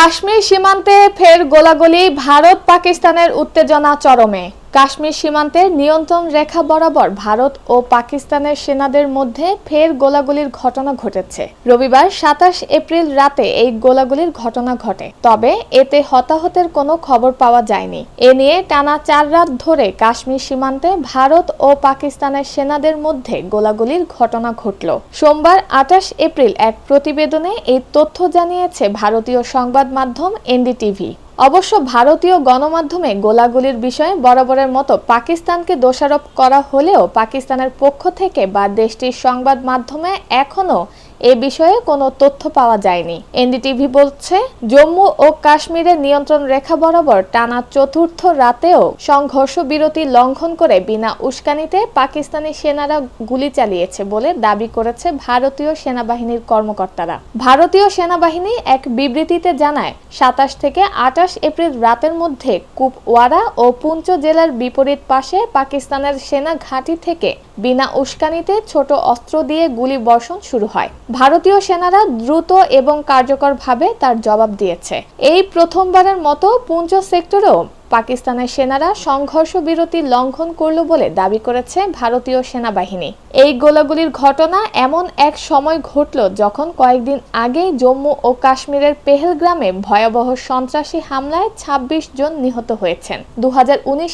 কাশ্মীর সীমান্তে ফের গোলাগুলি ভারত পাকিস্তানের উত্তেজনা চরমে। কাশ্মীর সীমান্তের নিয়ন্ত্রণ রেখা বরাবর ভারত ও পাকিস্তানের সেনাদের মধ্যে ফের গোলাগুলির ঘটনা ঘটেছে। রবিবার সাতাশ এপ্রিল রাতে এই গোলাগুলির ঘটনা ঘটে। তবে এতে হতাহতের কোনো খবর পাওয়া যায়নি। এ নিয়ে টানা চার রাত ধরে কাশ্মীর সীমান্তে ভারত ও পাকিস্তানের সেনাদের মধ্যে গোলাগুলির ঘটনা ঘটল। সোমবার আঠাশ এপ্রিল এক প্রতিবেদনে এই তথ্য জানিয়েছে ভারতীয় সংবাদ মাধ্যম এনডিটিভি। অবশ্য ভারতীয় গণমাধ্যমে গোলাগুলির বিষয়ে বরাবরের মতো পাকিস্তানকে দোষারোপ করা হলেও পাকিস্তানের পক্ষ থেকে বা দেশটির সংবাদ মাধ্যমে এখনও এ বিষয়ে কোনো তথ্য পাওয়া যায়নি। এনডিটিভি বলছে, জম্মু ও কাশ্মীরের নিয়ন্ত্রণ রেখা বরাবর টানা চতুর্থ রাতেও সংঘর্ষ বিরতি লঙ্ঘন করে বিনা উস্কানিতে পাকিস্তানি সেনারা গুলি চালিয়েছে বলে দাবি করেছে ভারতীয় সেনাবাহিনীর কর্মকর্তারা। ভারতীয় সেনাবাহিনী এক বিবৃতিতে জানায়, সাতাশ থেকে আটাশ এপ্রিল রাতের মধ্যে কুপওয়ারা ও পুঞ্চ জেলার বিপরীত পাশে পাকিস্তানের সেনা ঘাঁটি থেকে বিনা উস্কানিতে ছোট অস্ত্র দিয়ে গুলি বর্ষণ শুরু হয়। ভারতীয় সেনারা দ্রুত এবং কার্যকরভাবে তার জবাব দিয়েছে। এই প্রথমবারের মতো পুঞ্চ সেক্টরেও পাকিস্তানের সেনারা সংঘর্ষ বিরতি লঙ্ঘন করল বলে দাবি করেছে ভারতীয় সেনাবাহিনী। এই গোলাগুলির ঘটনা এমন এক সময় ঘটল যখন কয়েকদিন আগেই জম্মু ও কাশ্মীরের পেহেলগ্রামে ভয়াবহ সন্ত্রাসী হামলায় ২৬ জন নিহত হয়েছেন। দু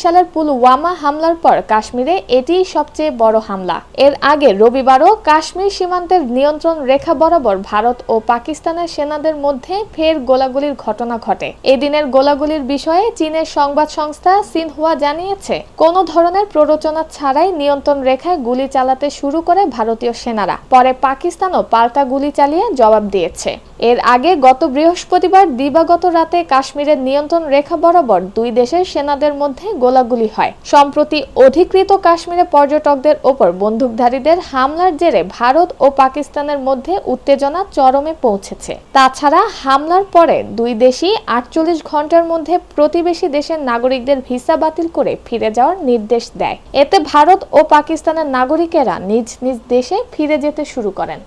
সালের পুলওয়ামা হামলার পর কাশ্মীরে এটিই সবচেয়ে বড় হামলা। এর আগে রবিবারও কাশ্মীর সীমান্তের নিয়ন্ত্রণ রেখা বরাবর ভারত ও পাকিস্তানের সেনাদের মধ্যে ফের গোলাগুলির ঘটনা ঘটে। এদিনের গোলাগুলির বিষয়ে চীনের সংবাদ সংস্থা সিনহুয়া জানিয়েছে, কোনো ধরনের প্ররোচনা ছাড়াই নিয়ন্ত্রণ রেখায় গুলি চালাতে শুরু করে ভারতীয় সেনারা। পরে পাকিস্তানও পাল্টা গুলি চালিয়ে জবাব দিয়েছে। এর আগে গত বৃহস্পতিবার দিবাগত রাতে কাশ্মীরের নিয়ন্ত্রণ রেখা বরাবর দুই দেশের সেনাদের মধ্যে গোলাগুলি হয়। সম্প্রতি অধিকৃত কাশ্মীরে পর্যটকদের ওপর বন্দুকধারীদের হামলার জেরে ভারত ও পাকিস্তানের মধ্যে উত্তেজনা চরমে পৌঁছেছে। তাছাড়া হামলার পরে দুই দেশই আটচল্লিশ ঘণ্টার মধ্যে প্রতিবেশী দেশের নাগরিকদের ভিসা বাতিল করে ফিরে যাওয়ার নির্দেশ দেয়। এতে ভারত ও পাকিস্তানের নাগরিকেরা নিজ নিজ দেশে ফিরে যেতে শুরু করেন।